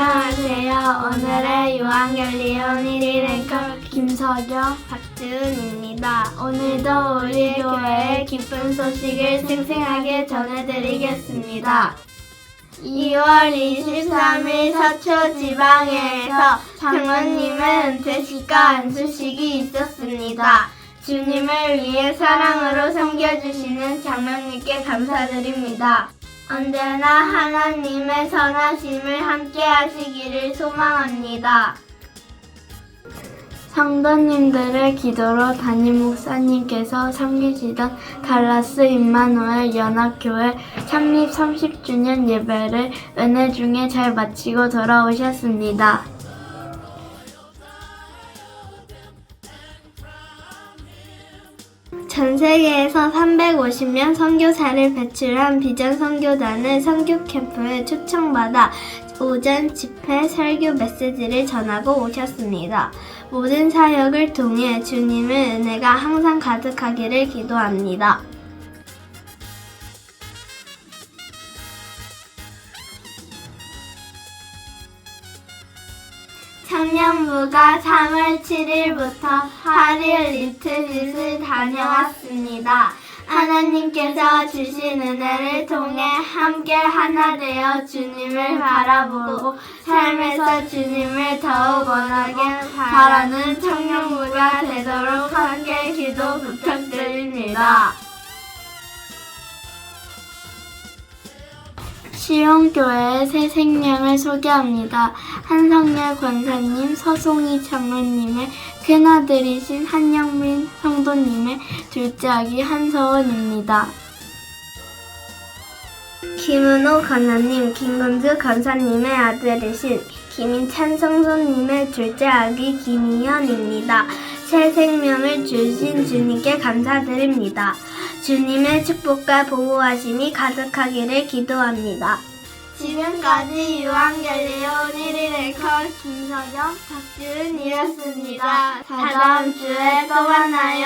안녕하세요. 오늘의 유한결리온 1일 앵커 김서경, 박지은입니다. 오늘도 우리 교회의 기쁜 소식을 생생하게 전해드리겠습니다. 2월 23일 서초 지방에서 장로님의 은퇴식과 안수식이 있었습니다. 주님을 위해 사랑으로 섬겨주시는 장로님께 감사드립니다. 언제나 하나님의 선하심을 함께 하시기를 소망합니다. 성도님들의 기도로 담임 목사님께서 섬기시던 달라스 임마누엘 연합교회 창립 30주년 예배를 은혜 중에 잘 마치고 돌아오셨습니다. 전 세계에서 350명 선교사를 배출한 비전 선교단은 선교 캠프에 초청받아 오전 집회 설교 메시지를 전하고 오셨습니다. 모든 사역을 통해 주님의 은혜가 항상 가득하기를 기도합니다. 청년부가 3월 7일부터 8일 리트릿을 다녀왔습니다. 하나님께서 주신 은혜를 통해 함께 하나 되어 주님을 바라보고 삶에서 주님을 더욱 원하게 바라는 청년부가 되도록 함께 기도 부탁드립니다. 시온교회의 새 생명을 소개합니다. 한성열 권사님, 서송희 장로님의 큰아들이신 한영민 성도님의 둘째 아기 한서원입니다. 김은호 권사님, 김건주 권사님의 아들이신 김인찬 성도님의 둘째 아기 김희연입니다. 새 생명을 주신 주님께 감사드립니다. 주님의 축복과 보호하심이 가득하기를 기도합니다. 지금까지 유한결리온 1일 앵커 김서정, 박지은이었습니다. 다다음 주에 또 만나요.